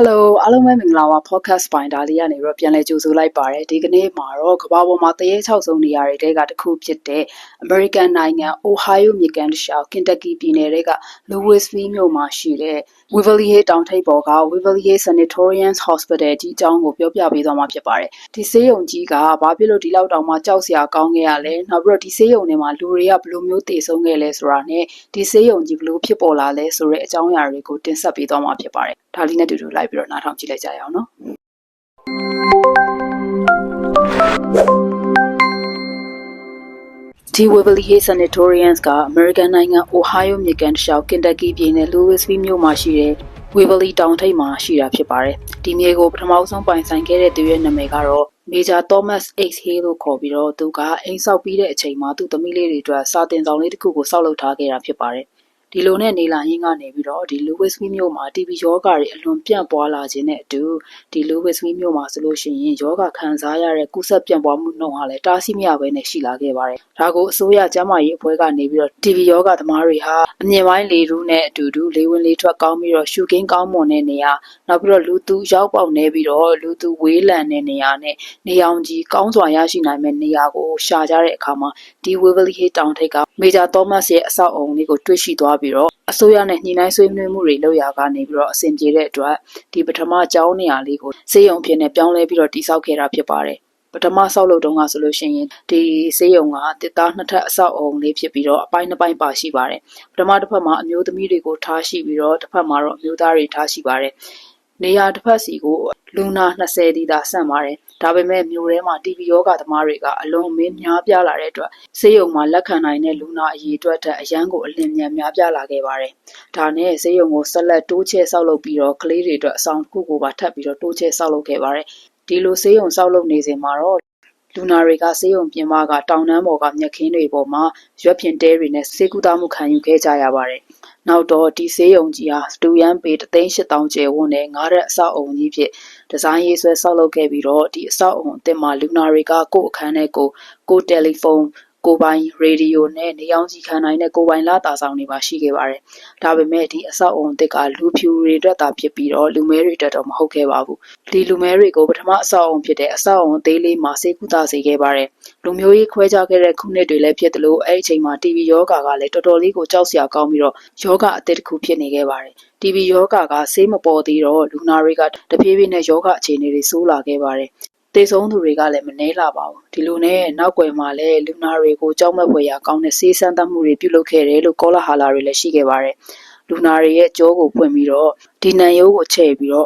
Hello အားလုံးပဲမင်္ဂလာပါ podcast ပိုင်းဒါလေးကနေပြီးတော့ပြန်လည်ကြိုဆိုလိုက်ပါရစေဒီကနေ့မှာတော့ကမ္ဘာပေါ်မှာတရေ6ဆုံးနေရာတွေတဲကတစ်ခုဖြစ်တဲ့ American နိုင်ငံ Ohio မြစ်ကမ်းတစ်လျှောက် Kentucky ပြည်နယ်တဲက Louisville မြို့မှာရှိတဲ့ Waverly Hills တောင်ထိပ်ပေါ်က Waverly Hills Sanatorium Hospital ကြီးအကြောင်းကိုပြောပြပေးသွားမှာဖြစ်ပါတယ်ဒီဆေးရုံကြီးကဘာဖြစ်လို့ဒီလောက်တောင်မှကြောက်စရာကောင်းခဲ့ရလဲနောက်ပြီးတော့ဒီဆေးရုံထဲမှာလူတွေကဘယ်လိုမျိုးတည်ဆုံးခဲ့လဲဆိုတာနဲ့ဒီဆေးရုံကြီးဘယ်လိုဖြစ်ပေါ်လာလဲဆိုတဲ့အကြောင်းအရာတွေကိုတင်ဆက်ပေးသွားမှာဖြစ်ပါတယ်ဒါလေးနဲ့တူတူလိုက်ပြီးတော့နားထောင်ကြည့်လိုက်ကြရအောင်နော်ဒီ Waverly Hills Sanatoriums က American နိုင်ငံ Ohio မြစ်ကမ်းတစ်လျှောက် Kentucky ပြည်နယ် Louisville မြို့မှာရှိတဲ့ Waverly တောင်ထိပ်မှာရှိတာဖြစ်ပါတယ်။ဒီမြေကိုပထမဆုံးပိုင်ဆိုင်ခဲ့တဲ့သူရဲ့နာမည်ကတော့ Major Thomas H. Hale လို့ခေါ်ပြီးတော့သူကအိမ်ဆောက်ပြီးတဲ့အချိန်မှာသူ့သမီးလေးတွေအတွက်စာတင်ဆောင်လေးတစ်ခုကိုစောက်လုပ်ထားခဲ့တာဖြစ်ပါတယ်။ ဒီလိုနဲ့နေလာရင်းကနေပြီးတော့ဒီ Louisville မြို့မှာ TB ယောဂါတွေအလွန်ပြန့်ပွားလာခြင်းနဲ့အတူဒီ Louisville မြို့မှာဆိုလို့ရှိရင်ယောဂခံစားရတဲ့ကုသပြန့်ပွားမှုနှုန်းဟာလည်းတားဆီးမရဘဲနဲ့ရှိလာခဲ့ပါတယ်။ဒါကိုအစိုးရကျန်းမာရေးအဖွဲ့ကနေပြီးတော့ TB ယောဂသမားတွေဟာအမြင့်ပိုင်းလေထုနဲ့အတူတူလေဝင်လေထွက်ကောင်းပြီးတော့ရှုခင်းကောင်းမွန်တဲ့နေရာနောက်ပြီးတော့လူသူရောက်ပေါက်နေပြီးတော့လူသူဝေးလံတဲ့နေရာနဲ့နေအောင်ကြီးကောင်းစွာရရှိနိုင်မဲ့နေရာကိုရှာကြတဲ့အခါမှာဒီ Waverly Hills တောင်ထိပ်က Major Thomas ရဲ့အဆောက်အအုံလေးကိုတွေ့ရှိသွားပြီးတော့အစိုးရနဲ့ညှိနှိုင်းဆွေးနွေးမှုတွေလုပ်ရာကနေပြီးတော့အဆင်ပြေတဲ့အတွက်ဒီပထမကျောင်းနေရာလေးကိုစေယုံဖြစ်နေပြောင်းလဲပြီးတော့တိစောက်ခဲ့တာဖြစ်ပါတယ်ပထမဆောက်လုပ်တုန်းကဆိုလို့ရှိရင်ဒီဆေးရုံကတစ်သားနှစ်ထပ်အဆောက်အအုံလေးဖြစ်ပြီးတော့အပိုင်းနှစ်ပိုင်းပါရှိပါတယ်ပထမတစ်ဖက်မှာအမျိုးသမီးတွေကိုထားရှိပြီးတော့တစ်ဖက်မှာတော့အမျိုးသားတွေထားရှိပါတယ် နေရာတစ်ဖက်စီကိုလူနာ20ဒီသာဆန့်ပါတယ်ဒါပေမဲ့မြို့ထဲမှာ TB ယောဂသမားတွေကအလွန်မင်းများပြားလာတဲ့အတွက်ဆေးရုံမှာလက်ခံနိုင်တဲ့လူနာအရေအတွက်ထက်အရန်ကိုအလင်းမြန်များပြားလာခဲ့ပါတယ်ဒါနဲ့ဆေးရုံကိုဆက်လက်တိုးချဲ့ဆောက်လုပ်ပြီးတော့ကလေးတွေအတွက်အဆောင်တစ်ခုကိုပါထပ်ပြီးတော့တိုးချဲ့ဆောက်လုပ်ခဲ့ပါတယ်ဒီလိုဆေးရုံဆောက်လုပ်နေစဉ်မှာတော့ လူနာတွေက ဆေးရုံပြင်ပက တောင်တန်းပေါ်က မြက်ခင်းတွေပေါ်မှာ ရွက်ဖြင်တဲတွေနဲ့ ဆေးကုသမှု ခံယူခဲ့ကြရပါတယ်။နောက်တော့ ဒီဆေးရုံကြီးဟာ စတူယန်ပေ3800ကျယ်ဝန်းတဲ့ ငါးရက်အဆောက်အုံကြီးဖြစ် ဒီဇိုင်းရေးဆွဲ ဆောက်လုပ်ခဲ့ပြီးတော့ ဒီအဆောက်အုံအသစ်မှာ လူနာတွေက ကိုယ့်အခန်းထဲကိုကိုယ်တယ်လီဖုန်း ကိုယ်ပိုင်ရေဒီယိုနဲ့ နေအောင်ကြီးခံနိုင်တဲ့ ကိုယ်ပိုင်လာတာဆောင်တွေပါ ရှိခဲ့ပါတယ်။ဒါပေမဲ့ ဒီအဆောက်အုံအသစ်က လူဖြူတွေအတွက်သာဖြစ်ပြီးတော့ လူမဲတွေအတွက်တော့ မဟုတ်ခဲ့ပါဘူး။ဒီလူမဲတွေကို ပထမအဆောက်အုံဖြစ်တဲ့ အဆောက်အုံအသေးလေးမှာစေကူတာစေခဲ့ပါတယ်။လူမျိုးရေးခွဲခြားခဲ့တဲ့ ခုနှစ်တွေလည်းဖြစ်တယ်လို့အဲ့ဒီအချိန်မှာ TB ယောဂါကလည်း တော်တော်လေးကို ကြောက်စရာကောင်းပြီးတော့ယောဂအသစ်တစ်ခု ဖြစ်နေခဲ့ပါတယ်။ TB ယောဂါက ဆေးမပေါ်သေးတော့ လူနာတွေက တဖြည်းဖြည်းနဲ့ယောဂအခြေအနေတွေ ဆိုးလာခဲ့ပါတယ်။ တေဆုံးသူတွေကလည်းမနှဲလာပါဘူးဒီလိုနဲ့နောက်ွယ်မှာလည်းလူနာတွေကိုကြောက်မက်ဖွယ်ရာကောင်းတဲ့ဆေးဆန်းသတ်မှုတွေပြုလုပ်ခဲ့တယ်လို့ကောလာဟာလာတွေလည်းရှိခဲ့ပါတယ်လူနာတွေရဲ့ကြောကိုဖွင့်ပြီးတော့ဒီနံရိုးကိုချဲ့ပြီးတော့